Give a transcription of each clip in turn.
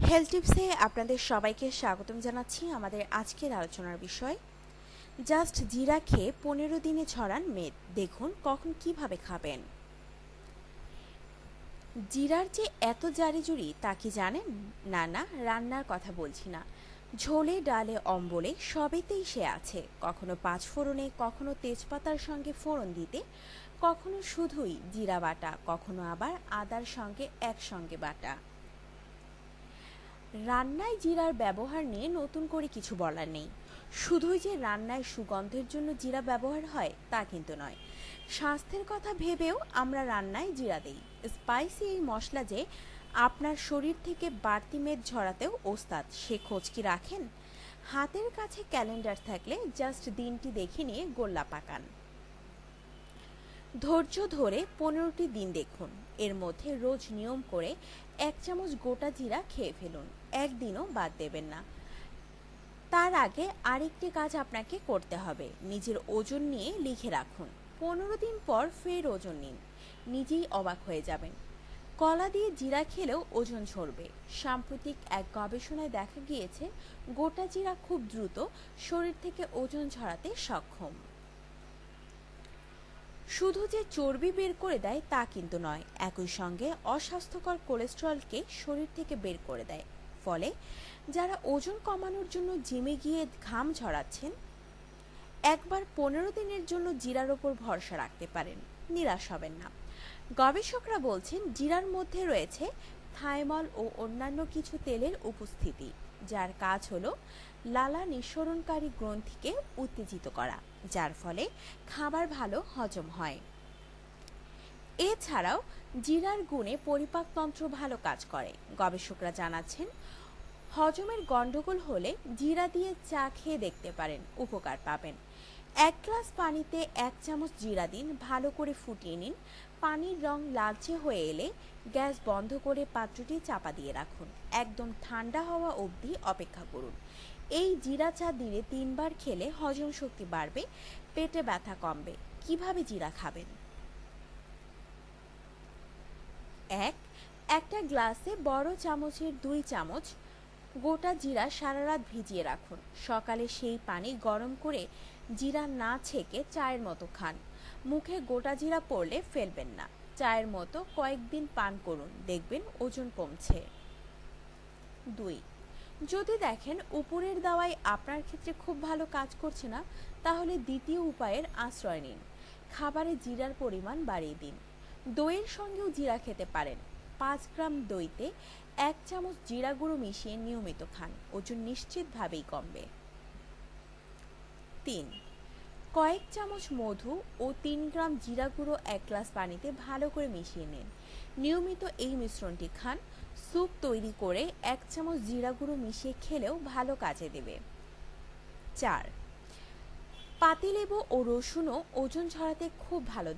Health টিপসে আপনাদের সবাইকে স্বাগতম জানাচ্ছি আমাদের আজকের আলোচনার বিষয়। জাস্ট জিরা খেয়ে পনেরো দিনে ছড়ান মেদ। দেখুন কখন কীভাবে খাবেন। জিরার যে এত জারিজুরি তা কি জানেন? না না, রান্নার কথা বলছি না। ঝোলে, ডালে, অম্বলে সবেতেই সে আছে। কখনো পাঁচ ফোড়নে, কখনো তেজপাতার সঙ্গে ফোড়ন দিতে, কখনো শুধুই জিরা বাটা, কখনো আবার আদার সঙ্গে একসঙ্গে বাটা। রান্নায় জিরার ব্যবহার নিয়ে নতুন করে কিছু বলার নেই। শুধুই যে রান্নায় সুগন্ধের জন্য জিরা ব্যবহার হয়, তা কিন্তু নয়। স্বাস্থ্যের কথা ভেবেও আমরা রান্নায় জিরা দেই। স্পাইসি এই মশলা যে আপনার শরীর থেকে বাড়তি মেদ ঝরাতেও ওস্তাদ, সে খোঁজ কি রাখেন? হাতের কাছে ক্যালেন্ডার থাকলে জাস্ট দিনটি দেখে নিয়ে গোল্লা পাকান। ধৈর্য ধরে পনেরোটি দিন দেখুন। এর মধ্যে রোজ নিয়ম করে এক চামচ গোটা জিরা খেয়ে ফেলুন। একদিনও বাদ দেবেন না। তার আগে আরেকটি কাজ আপনাকে করতে হবে। নিজের ওজন নিয়ে লিখে রাখুন। পনেরো দিন পর ফের ওজন নিন। নিজেই অবাক হয়ে যাবেন। কলা দিয়ে জিরা খেলেও ওজন ঝরবে। সাম্প্রতিক এক গবেষণায় দেখা গিয়েছে, গোটা জিরা খুব দ্রুত শরীর থেকে ওজন ঝরাতে সক্ষম। শুধু যে চর্বি বের করে দেয় তা কিন্তু নয়, একই সঙ্গে অস্বাস্থ্যকর কোলেস্টেরলকে শরীর থেকে বের করে দেয়। ফলে যারা ওজন কমানোর জন্য জিমে গিয়ে ঘাম ঝরাচ্ছেন, একবার পনেরো দিনের জন্য জিরার ওপর ভরসা রাখতে পারেন। নিরাশ হবেন না। গবেষকরা বলছেন, জিরার মধ্যে রয়েছে থাইমল ও অন্যান্য কিছু তেলের উপস্থিতি, যার কাজ হলো লালা নিঃসরণকারী গ্রন্থিকে উত্তেজিত করা, যার ফলে খাবার ভালো হজম হয়। এছাড়াও জিরার গুণে পরিপাকতন্ত্র ভালো কাজ করে। গবেষকরা জানাচ্ছেন, হজমের গন্ডগোল হলে জিরা দিয়ে চা খেয়ে দেখতে পারেন, উপকার পাবেন। এক গ্লাস পানিতে এক চামচ জিরা দিন, ভালো করে ফুটিয়ে নিন। পানির রং লালচে হয়ে এলে গ্যাস বন্ধ করে পাত্রটি চাপা দিয়ে রাখুন। একদম ঠান্ডা হওয়া অবধি অপেক্ষা করুন। এই জিরা চা দিনে তিনবার খেলে হজম শক্তি বাড়বে, পেটে ব্যথা কমবে। কীভাবে জিরা খাবেন? এক, একটা গ্লাসে বড় চামচের দুই চামচ গোটা জিরা সারা রাত ভিজিয়ে রাখুন। সকালে সেই পানি গরম করে জিরা না ছেঁকে চায়ের মতো খান। মুখে গোটা জিরা পড়লে ফেলবেন না। চায়ের মতো কয়েকদিন পান করুন, দেখবেন ওজন কমছে। দুই, যদি দেখেন উপরের দাওয়াই আপনার ক্ষেত্রে খুব ভালো কাজ করছে না, তাহলে দ্বিতীয় উপায়ের আশ্রয় নিন। খাবারে জিরার পরিমাণ বাড়িয়ে দিন। দইয়ের সঙ্গেও জিরা খেতে পারেন। পাঁচ গ্রাম দইতে এক চামচ জিরা গুঁড়ো মিশিয়ে নিয়মিত খান, ওজন নিশ্চিতভাবেই কমবে। তিন, কয়েক চামচ মধু ও তিন গ্রাম জিরা গুঁড়ো এক গ্লাস পানিতে ভালো করে মিশিয়ে নিন। নিয়মিত এই মিশ্রণটি খান। স্যুপ তৈরি করে এক চামচ জিরা গুঁড়ো মিশিয়ে খেলেও ভালো কাজে দেবে। চার, পাতিলেবু ও রসুনও ওজন ঝরাতে খুব ভালো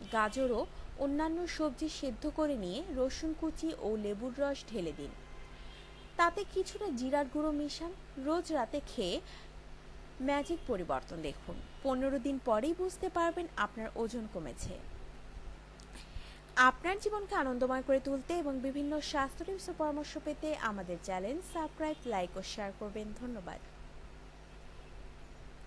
দাওয়াই গাজরও অন্যান্য সবজি সেদ্ধ করে নিয়ে রসুন কুচি ও লেবুর রস ঢেলে দিন। তাতে কিছুটা জিরার গুঁড়ো মিশান। রোজ রাতে খেয়ে ম্যাজিক পরিবর্তন দেখুন। পনেরো দিন পরেই বুঝতে পারবেন আপনার ওজন কমেছে। আপনার জীবনকে আনন্দময় করে তুলতে এবং বিভিন্ন স্বাস্থ্য টিপস পরামর্শ পেতে আমাদের চ্যানেল সাবস্ক্রাইব লাইক ও শেয়ার করবেন। ধন্যবাদ।